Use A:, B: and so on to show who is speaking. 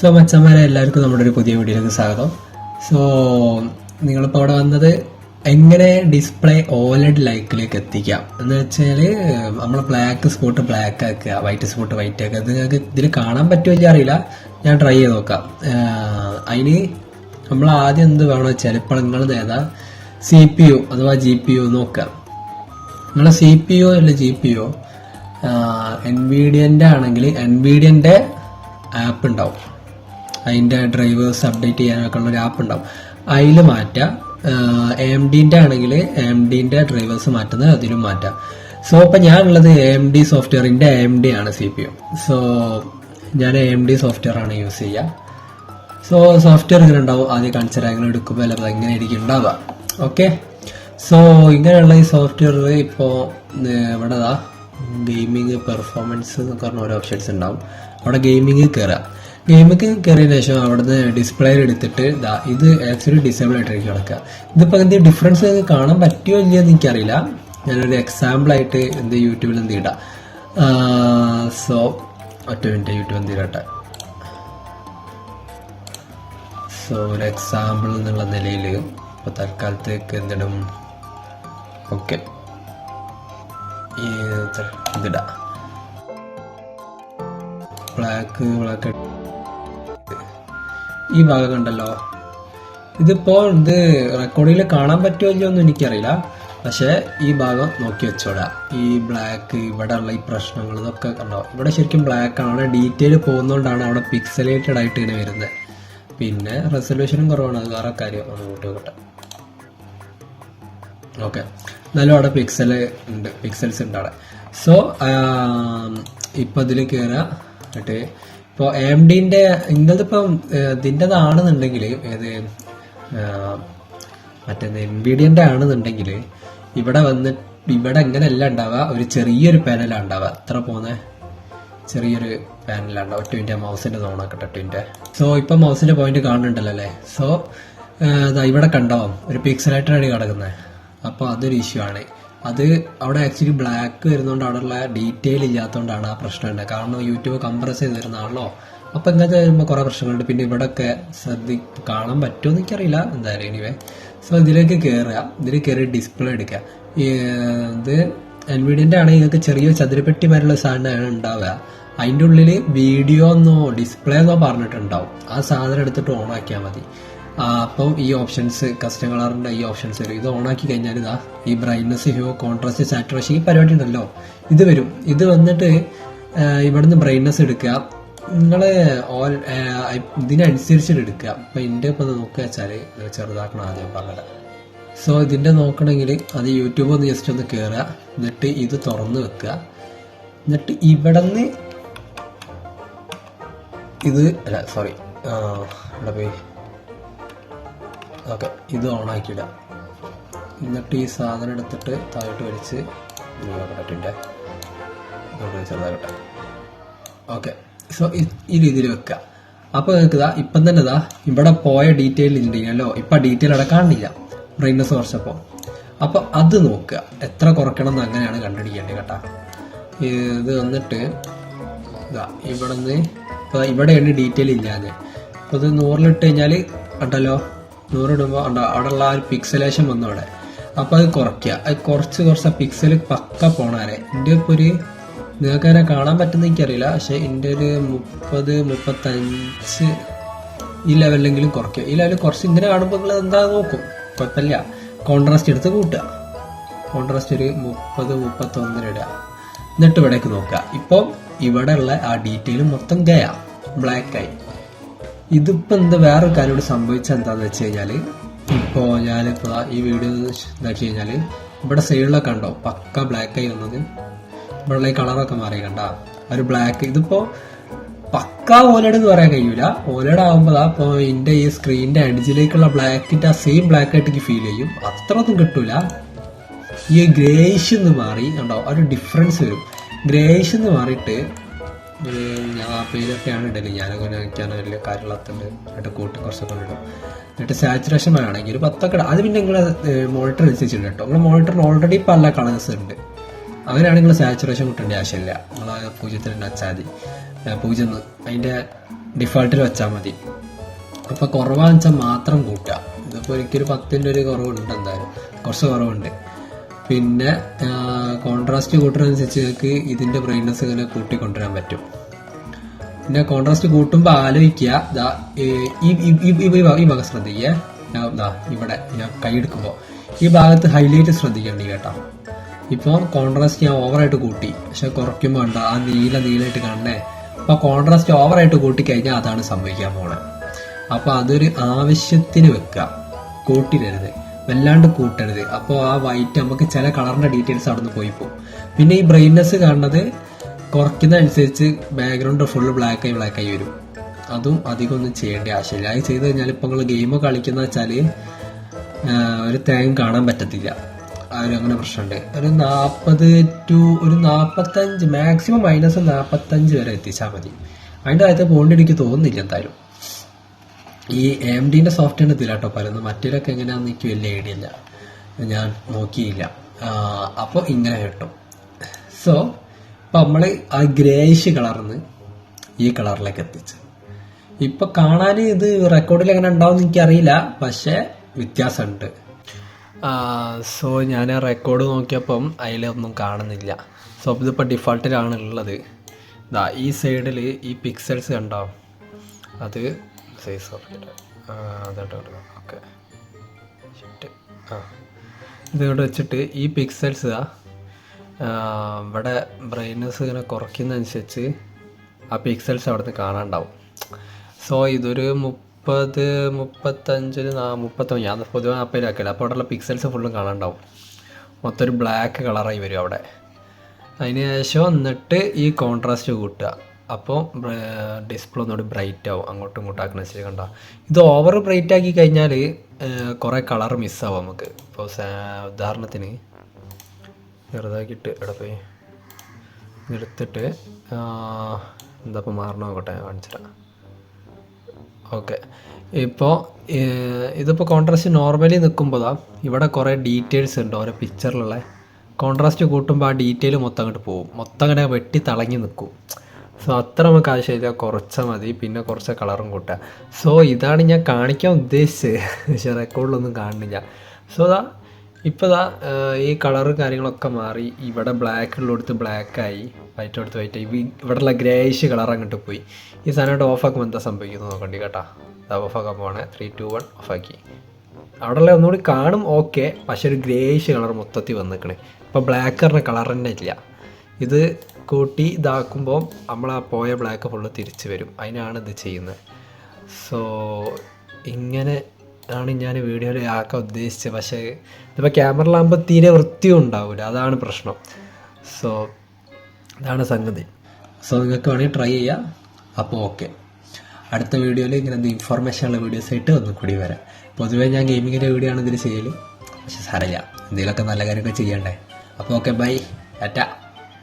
A: So മച്ചന്മാരെ എല്ലാവർക്കും നമ്മുടെ ഒരു പുതിയ വീഡിയോയിലേക്ക് സ്വാഗതം. സോ നിങ്ങളിപ്പോൾ അവിടെ വന്നത് എങ്ങനെ ഡിസ്പ്ലേ ഓലഡ് ലൈക്കിലേക്ക് എത്തിക്കാം എന്ന് വെച്ചാൽ നമ്മൾ ബ്ലാക്ക് സ്പോട്ട് ബ്ലാക്ക് ആക്കുക വൈറ്റ് സ്പോട്ട് വൈറ്റ് ആക്കുക. അത് നിങ്ങൾക്ക് ഇതിൽ കാണാൻ പറ്റുമോ എന്ന് അറിയില്ല. ഞാൻ ട്രൈ ചെയ്ത് നോക്കാം. അതിന് നമ്മൾ ആദ്യം എന്ത് വേണം വെച്ചാൽ ഇപ്പോൾ നിങ്ങൾ ഏതാ സി പി യു അഥവാ ജി പി യു നോക്കുക. നിങ്ങളെ സി പി യു അല്ല ജി പി യു എൻവിഡിയന്റെ ആണെങ്കിൽ എൻവിഡിയന്റെ ആപ്പ് ഉണ്ടാവും. അതിന്റെ ഡ്രൈവേഴ്സ് അപ്ഡേറ്റ് ചെയ്യാനൊക്കെ ഉള്ള ഒരു ആപ്പ് ഉണ്ടാവും. അതിൽ മാറ്റാം. എം ഡിന്റെ ആണെങ്കിൽ എം ഡിന്റെ ഡ്രൈവേഴ്സ് മാറ്റുന്നത് അതിലും മാറ്റാം. സോ ഇപ്പം ഞാനുള്ളത് എം ഡി സോഫ്റ്റ്വെയറിന്റെ എം ഡി ആണ് സി പി യു സോ ഞാൻ എം ഡി സോഫ്റ്റ്വെയർ ആണ് യൂസ് ചെയ്യുക സോ സോഫ്റ്റ്വെയർ ഇങ്ങനെ ഉണ്ടാവും. ആദ്യം അങ്ങനെ എടുക്കുമ്പോൾ അല്ലെങ്കിൽ എങ്ങനെ ആയിരിക്കും ഉണ്ടാവുക. ഓക്കെ സോ ഇങ്ങനെയുള്ള ഈ സോഫ്റ്റ്വെയർ ഇപ്പോൾ ഇവിടെ ഗെയിമിങ് പെർഫോമൻസ് എന്നൊക്കെ പറഞ്ഞ ഓരോ ഓപ്ഷൻസ് ഉണ്ടാവും. അവിടെ ഗെയിമിങ് കയറുക ഗെയിമിങ് കയറിയതിനു ശേഷം അവിടുന്ന് ഡിസ്പ്ലേ എടുത്തിട്ട് ഇത് ആക്ച്വലി ഡിസേബിൾ ആയിട്ടായിരിക്കും കിടക്കുക. ഇതിപ്പോൾ എന്ത് ഡിഫറൻസ് കാണാൻ പറ്റുമോ ഇല്ലയോ എന്ന് എനിക്കറിയില്ല. ഞാനൊരു എക്സാമ്പിളായിട്ട് എന്ത് യൂട്യൂബിൽ എന്ത് ഇടാം സോ ഒറ്റ മിനിറ്റ് യൂട്യൂബ് എന്ത് ഇടട്ടെ സോ ഒരു എക്സാമ്പിൾ എന്നുള്ള നിലയിൽ ഇപ്പോൾ തൽക്കാലത്തേക്ക് എന്തിടും? ഓക്കെ ഇതിടാം ബ്ലാക്ക് ബ്ലാക്ക് ഈ ഭാഗം കണ്ടല്ലോ ഇതിപ്പോ ഇത് റെക്കോർഡിൽ കാണാൻ പറ്റുമോ ഇല്ലയോ ഒന്നും എനിക്കറിയില്ല. പക്ഷേ ഈ ഭാഗം നോക്കി വെച്ചോടാ. ഈ ബ്ലാക്ക് ഇവിടെ ഉള്ള ഈ പ്രശ്നങ്ങൾ ഇതൊക്കെ കണ്ടോ? ഇവിടെ ശരിക്കും ബ്ലാക്ക് ആണ്. അവിടെ ഡീറ്റെയിൽ പോകുന്നതുകൊണ്ടാണ് അവിടെ പിക്സലേറ്റഡ് ആയിട്ട് ഇങ്ങനെ വരുന്നത് പിന്നെ റെസൊല്യൂഷനും കുറവാണ്. അത് വേറെ കാര്യം. ഒന്ന് ഓക്കെ എന്നാലും അവിടെ പിക്സൽ ഉണ്ട്. പിക്സൽസ് ഉണ്ട് അവിടെ. സോ ഇപ്പൊ അതിൽ കയറാം എന്നിട്ട് ഇപ്പോൾ എം ഡിന്റെ ഇന്നതിപ്പം ഇതിന്റെതാണെന്നുണ്ടെങ്കിൽ ഏത് മറ്റേ ആ, ബി എൻവിഡിയന്റെ ആണെന്നുണ്ടെങ്കിൽ ഇവിടെ വന്ന് ഇവിടെ എങ്ങനെയല്ല ഉണ്ടാവുക ഒരു ചെറിയൊരു പാനലാണ് ഉണ്ടാവുക. എത്ര പോകുന്നത് ചെറിയൊരു പാനലാണ് ഒറ്റ മൗസിന്റെ നോണാക്കട്ടെ ഒറ്റ സോ ഇപ്പം മൗസിന്റെ പോയിന്റ് കാണുന്നുണ്ടല്ലോ അല്ലേ? സോ ഇവിടെ കണ്ടാവും ഒരു പിക്സലായിട്ടാണ് കിടക്കുന്നത് അപ്പോൾ അതൊരു ഇഷ്യൂ ആണ്. അത് അവിടെ ആക്ച്വലി ബ്ലാക്ക് വരുന്നതുകൊണ്ട് അവിടെയുള്ള ഡീറ്റെയിൽ ഇല്ലാത്തതുകൊണ്ടാണ് ആ പ്രശ്നം ഉണ്ടായത് കാരണം യൂട്യൂബ് കംപ്രസ് ചെയ്ത് വരുന്നതാണല്ലോ അപ്പൊ ഇങ്ങനത്തെ വരുമ്പോൾ കുറെ പ്രശ്നങ്ങളുണ്ട്. പിന്നെ ഇവിടെ ഒക്കെ ശ്രദ്ധി കാണാൻ പറ്റുമോ എന്ന് എനിക്കറിയില്ല. എന്തായാലും എനിവേ സോ ഇതിലേക്ക് കയറുക ഇതിൽ കയറി ഡിസ്പ്ലേ എടുക്കുക ഇത് എൻവിഡിയന്റെ ആണെങ്കിൽ നിങ്ങൾക്ക് ചെറിയ ചതുരപ്പെട്ടി മാരുള്ള സാധനമാണ് ഉണ്ടാവുക അതിന്റെ ഉള്ളിൽ വീഡിയോ എന്നോ ഡിസ്പ്ലേ എന്നോ പറഞ്ഞിട്ടുണ്ടാവും. ആ സാധനം എടുത്തിട്ട് ഓൺ ആക്കിയാൽ മതി. അപ്പം ഈ ഓപ്ഷൻസ് കസ്റ്റം കളറിന്റെ ഈ ഓപ്ഷൻസ് വരും. ഇത് ഓൺ ആക്കി കഴിഞ്ഞാൽ ഇതാ ഈ ബ്രൈറ്റ്നസ് ഹ്യൂ കോൺട്രാസ്റ്റ് സാറ്റുറേഷൻ ഈ പരിപാടി ഉണ്ടല്ലോ. ഇത് വരും. ഇത് വന്നിട്ട് ഇവിടുന്ന് ബ്രൈറ്റ്നസ് എടുക്കുക. നിങ്ങൾ ഓൾ ഇതിനനുസരിച്ചിട്ട് എടുക്കുക. അപ്പൊ ഇതിന്റെ ഒന്ന് നോക്കുക വെച്ചാൽ ചെറുതാക്കണം ആദ്യം പറഞ്ഞത്. സോ ഇതിന്റെ നോക്കണമെങ്കിൽ അത് യൂട്യൂബ് ഒന്ന് ജസ്റ്റ് ഒന്ന് കയറുക എന്നിട്ട് ഇത് തുറന്ന് വെക്കുക. എന്നിട്ട് ഇവിടെ നിന്ന് ഇത് അല്ല സോറി ഇവിടെ പോയി ഓക്കെ ഇത് ഓണാക്കിയിടുക എന്നിട്ട് ഈ സാധനം എടുത്തിട്ട് താഴോട്ട് വലിച്ച് പറ്റിന്റെ ചെറുതാകട്ടെ ഓക്കെ സോ ഈ രീതിയിൽ വെക്കുക അപ്പോൾ നിങ്ങൾക്ക് ഇതാ ഇപ്പം തന്നെ ഇതാ ഇവിടെ പോയ ഡീറ്റെയിൽ ഉണ്ടല്ലോ ഇപ്പം ഡീറ്റെയിൽ അവിടെ കാണില്ല ബ്രൈറ്റ്നസ് കുറച്ചപ്പോൾ അപ്പോൾ അത് നോക്കുക. എത്ര കുറയ്ക്കണം എന്ന് അങ്ങനെയാണ് കണ്ടുപിടിക്കേണ്ടത് കേട്ടോ. ഇത് വന്നിട്ട് ഇതാ ഇവിടെ നിന്ന് ഇപ്പോൾ ഇവിടെയാണ് ഡീറ്റെയിൽ ഇല്ലാതെ. അപ്പോൾ ഇത് നൂറിലിട്ട് കഴിഞ്ഞാൽ ഉണ്ടല്ലോ നൂറിടുമ്പോൾ അവിടെയുള്ള ആ ഒരു പിക്സലേഷൻ വന്നു അവിടെ. അപ്പോൾ അത് കുറയ്ക്കുക. അത് കുറച്ച് കുറച്ച് പിക്സൽ പക്ക പോണാരെ എന്റെ ഇപ്പോൾ ഒരു നിങ്ങൾക്ക് അങ്ങനെ കാണാൻ പറ്റുന്ന എനിക്കറിയില്ല. പക്ഷേ എന്റെ ഒരു മുപ്പത് മുപ്പത്തഞ്ച് ഈ ലെവലിലെങ്കിലും കുറയ്ക്കുക. ഈ ലെവലിൽ കുറച്ച് ഇങ്ങനെ കാണുമ്പോൾ നിങ്ങൾ എന്താ നോക്കും? കുഴപ്പമില്ല. കോൺട്രാസ്റ്റ് എടുത്ത് കൂട്ടുക. കോൺട്രാസ്റ്റ് ഒരു മുപ്പത് മുപ്പത്തൊന്നിന് ഇടുക. എന്നിട്ട് ഇവിടേക്ക് നോക്കുക. ഇപ്പം ഇവിടെ ഉള്ള ആ ഡീറ്റെയിൽ മൊത്തം ഗയ ബ്ലാക്ക് ആയി ഇതിപ്പോ എന്താ വേറൊരു കാര്യം കൂടി സംഭവിച്ചത് എന്താന്ന് വെച്ച് കഴിഞ്ഞാൽ ഇപ്പോ ഞാനിപ്പോ ഈ വീഡിയോ വെച്ച് കഴിഞ്ഞാൽ ഇവിടെ സൈഡിലൊക്കെ കണ്ടോ? പക്ക ബ്ലാക്ക് ആയി വന്നത്. ഇവിടെ ഈ കളറൊക്കെ മാറി കണ്ട? ഒരു ബ്ലാക്ക് ഇതിപ്പോ പക്ക ഓലഡ് എന്ന് പറയാൻ കഴിയൂല. ഓലഡ് ആകുമ്പോൾ അപ്പോ എന്റെ ഈ സ്ക്രീനിന്റെ അടിച്ചിലേക്കുള്ള ബ്ലാക്കിന്റെ ആ സെയിം ബ്ലാക്ക് ആയിട്ട് എനിക്ക് ഫീൽ ചെയ്യും. അത്ര ഒന്നും കിട്ടൂല. ഈ ഗ്രേഷ് എന്ന് മാറി ഉണ്ടോ ഒരു ഡിഫറൻസ് വരും. ഗ്രേഷ് എന്ന് മാറിയിട്ട് ഏർ ഞാൻ ആ പേരൊക്കെയാണ് ഇടൽ. ഞാനൊക്കെ എനിക്കാണ് വലിയ കാര്യങ്ങളത്തുണ്ട് എന്നിട്ട് കൂട്ടി കുറച്ചൊക്കെ ഇടും എന്നിട്ട് സാച്ചുറേഷൻ വേണമെങ്കിൽ ഒരു പത്തൊക്കെ അത് പിന്നെ നിങ്ങളെ മോണിറ്റർ അനുസരിച്ചിട്ടുണ്ട് കേട്ടോ നിങ്ങളുടെ മോണിറ്ററിന് ഓൾറെഡി പല കളേഴ്സ് ഉണ്ട്. അങ്ങനെയാണെങ്കിൽ സാച്ചുറേഷൻ കിട്ടേണ്ട ആവശ്യമില്ല. നിങ്ങൾ പൂജ്യത്തിൽ തന്നെ വെച്ചാൽ മതി. പൂജ്യം അതിന്റെ ഡിഫോൾട്ടിൽ വെച്ചാൽ മതി. അപ്പോൾ കുറവാണെന്ന് വെച്ചാൽ മാത്രം കൂട്ടുക ഇതിപ്പോൾ എനിക്കൊരു പത്തിന്റെ ഒരു കുറവുണ്ട് എന്തായാലും. കുറച്ച് കുറവുണ്ട്. പിന്നെ കോൺട്രാസ്റ്റ് കൂട്ടുന്നതനുസരിച്ച് നിങ്ങൾക്ക് ഇതിന്റെ ബ്രൈറ്റ്നസ് ഇങ്ങനെ കൂട്ടിക്കൊണ്ടുവരാൻ പറ്റും. പിന്നെ കോൺട്രാസ്റ്റ് കൂട്ടുമ്പോൾ ആലോചിക്കുക ഈ- ഭാഗം ശ്രദ്ധിക്കുക. ഞാൻ ഇവിടെ ഞാൻ കൈ എടുക്കുമ്പോൾ ഈ ഭാഗത്ത് ഹൈലൈറ്റ് ശ്രദ്ധിക്കേണ്ടി കേട്ടോ. ഇപ്പോൾ കോൺട്രാസ്റ്റ് ഞാൻ ഓവറായിട്ട് കൂട്ടി. പക്ഷെ കുറയ്ക്കുമ്പോൾ ഉണ്ടോ ആ നീല നീലായിട്ട് കാണണേ അപ്പോൾ കോൺട്രാസ്റ്റ് ഓവറായിട്ട് കൂട്ടിക്കഴിഞ്ഞാൽ അതാണ് സംഭവിക്കാൻ പോണത് അപ്പോൾ അതൊരു ആവശ്യത്തിന് വെക്കുക. കൂട്ടിടരുത് വല്ലാണ്ട് കൂട്ടരുത്. അപ്പോൾ ആ വൈറ്റ് നമുക്ക് ചില കളറിന്റെ ഡീറ്റെയിൽസ് അവിടെ നിന്ന് പോയി പോകും. പിന്നെ ഈ ബ്രൈറ്റ്നെസ് കാണുന്നത് കുറയ്ക്കുന്നതനുസരിച്ച് ബാക്ക്ഗ്രൗണ്ട് ഫുള്ള് ബ്ലാക്ക് ആയി ബ്ലാക്ക് ആയി വരും. അതും അധികം ഒന്നും ചെയ്യേണ്ട ആവശ്യമില്ല. അത് ചെയ്ത് കഴിഞ്ഞാൽ ഇപ്പോൾ നിങ്ങൾ ഗെയിം കളിക്കുന്ന വെച്ചാൽ ഒരു തേങ്ങ കാണാൻ പറ്റത്തില്ല. ഒരു അങ്ങനെ പ്രശ്നമുണ്ട്. ഒരു നാൽപ്പത് ടു ഒരു നാൽപ്പത്തഞ്ച് മാക്സിമം മൈനസ് നാൽപ്പത്തഞ്ച് വരെ എത്തിച്ചാൽ മതി. അതിന്റെ അകത്ത് പോകേണ്ടി എനിക്ക് തോന്നുന്നില്ല എന്തായാലും. ഈ എം ഡിന്റെ സോഫ്റ്റ്വെയർ ഇതില്ല കേട്ടോ പറയുന്നത്. മറ്റേതൊക്കെ എങ്ങനെയാണെന്ന് എനിക്ക് വലിയ ഐഡിയ ഇല്ല. ഞാൻ നോക്കിയില്ല. അപ്പോൾ ഇങ്ങനെ കിട്ടും. സോ ഇപ്പം നമ്മൾ ആ ഗ്രേയിഷ് കളർന്ന് ഈ കളറിലേക്ക് എത്തിച്ചു. ഇപ്പൊ കാണാൻ ഇത് റെക്കോർഡിൽ എങ്ങനെ ഉണ്ടാവും എനിക്കറിയില്ല. പക്ഷേ വ്യത്യാസമുണ്ട് സോ ഞാൻ റെക്കോർഡ് നോക്കിയപ്പം അതിലൊന്നും കാണുന്നില്ല. സോ ഇതിപ്പോൾ ഡിഫോൾട്ടിലാണ് ഉള്ളത്. ഈ സൈഡിൽ ഈ പിക്സൽസ് ഉണ്ടാവും അത് സൈസ് അതോട്ട് ഓക്കെ. ആ. ഇത് ഇവിടെ വെച്ചിട്ട് ഈ പിക്സൽസ് ഇവിടെ ബ്രൈറ്റ്നസ് ഇങ്ങനെ കുറയ്ക്കുന്നതനുസരിച്ച് ആ പിക്സൽസ് അവിടുന്ന് കാണാണ്ടാവും. സോ ഇതൊരു മുപ്പത് മുപ്പത്തഞ്ചിന് നാ മുപ്പത്തൊന്ന് ഞാൻ പൊതുവെ നാൽപ്പതിലാക്കില്ല അപ്പോൾ അവിടെയുള്ള പിക്സൽസ് ഫുള്ളും കാണാണ്ടാവും. മൊത്തം ഒരു ബ്ലാക്ക് കളറായി വരും അവിടെ. അതിന് ശേഷം എന്നിട്ട് ഈ കോൺട്രാസ്റ്റ് കൂട്ടുക. അപ്പോൾ ഡിസ്പ്ലേ ഒന്നുകൂടി ബ്രൈറ്റ് ആവും. അങ്ങോട്ടും ഇങ്ങോട്ടും ആക്കുന്ന ശരി കണ്ട? ഇത് ഓവർ ബ്രൈറ്റ് ആക്കി കഴിഞ്ഞാൽ കുറേ കളർ മിസ്സാവും നമുക്ക്. ഇപ്പോൾ ഉദാഹരണത്തിന് ചെറുതാക്കിയിട്ട് ഇവിടെ പോയി. എടുത്തിട്ട് എന്താ ഇപ്പോൾ മാറണം നോക്കട്ടെ ഞാൻ ഓക്കെ. ഇപ്പോൾ ഇതിപ്പോൾ കോൺട്രാസ്റ്റ് നോർമലി നിൽക്കുമ്പോഴാ ഇവിടെ കുറേ ഡീറ്റെയിൽസ് ഉണ്ട് ഓരോ പിക്ചറിലുള്ള കോൺട്രാസ്റ്റ് കൂട്ടുമ്പോൾ ആ ഡീറ്റെയിൽ മൊത്തം അങ്ങോട്ട് പോകും മൊത്തം അങ്ങനെ വെട്ടി തിളങ്ങി നിൽക്കും സോ അത്ര നമുക്ക് ആവശ്യമില്ല കുറച്ചാൽ മതി. പിന്നെ കുറച്ച് കളറും കൂട്ടുക സോ ഇതാണ് ഞാൻ കാണിക്കാൻ ഉദ്ദേശിച്ചത്. പക്ഷേ റെക്കോർഡിലൊന്നും കാണുന്നില്ല സോ അതാ ഇപ്പോൾ ദാ ഈ കളറ് കാര്യങ്ങളൊക്കെ മാറി. ഇവിടെ ബ്ലാക്ക് ഉള്ളടുത്ത് ബ്ലാക്കായി വൈറ്റ് എടുത്ത് വൈറ്റ് ആയി. ഇവിടെയുള്ള ഗ്രേയിഷ് കളർ അങ്ങോട്ട് പോയി. ഈ സാധനമായിട്ട് ഓഫാക്കുമ്പോൾ എന്താ സംഭവിക്കുന്നത് നോക്കണ്ടി കേട്ടോ. ദാ ഓഫാക്കാൻ പോകണേ ത്രീ ടു വൺ ഓഫാക്കി അവിടെയുള്ള ഒന്നുകൂടി കാണും ഓക്കെ പക്ഷെ ഒരു ഗ്രേയിഷ് കളർ മൊത്തത്തിൽ വന്നിക്കണേ. ഇപ്പോൾ ബ്ലാക്ക് പറഞ്ഞ കളർ തന്നെ ഇല്ല. ഇത് കൂട്ടി ഇതാക്കുമ്പോൾ നമ്മൾ ആ പോയ ബ്ലാക്ക് ഫുള്ള് തിരിച്ചു വരും. അതിനാണ് ഇത് ചെയ്യുന്നത്. സോ ഇങ്ങനെ ആണ് ഞാൻ വീഡിയോയിൽ ആക്കാൻ ഉദ്ദേശിച്ചത്. പക്ഷേ ഇതിപ്പോൾ ക്യാമറയിലാകുമ്പോൾ തീരെ വൃത്തിയും ഉണ്ടാവില്ല അതാണ് പ്രശ്നം. സോ ഇതാണ് സംഗതി. സോ നിങ്ങൾക്ക് വേണമെങ്കിൽ ട്രൈ ചെയ്യാം. അപ്പോൾ ഓക്കെ അടുത്ത വീഡിയോയിൽ ഇങ്ങനെ ഇൻഫോർമേഷൻ ഉള്ള വീഡിയോസ് ആയിട്ട് ഒന്നും കൂടി വരാം. പൊതുവേ ഞാൻ ഗെയിമിങ്ങിന്റെ വീഡിയോ ആണ് ഇതിൽ ചെയ്യൽ പക്ഷെ സാരമില്ല. എന്തെങ്കിലുമൊക്കെ നല്ല കാര്യമൊക്കെ ചെയ്യണ്ടേ. അപ്പോൾ ഓക്കെ ബൈ ടാറ്റ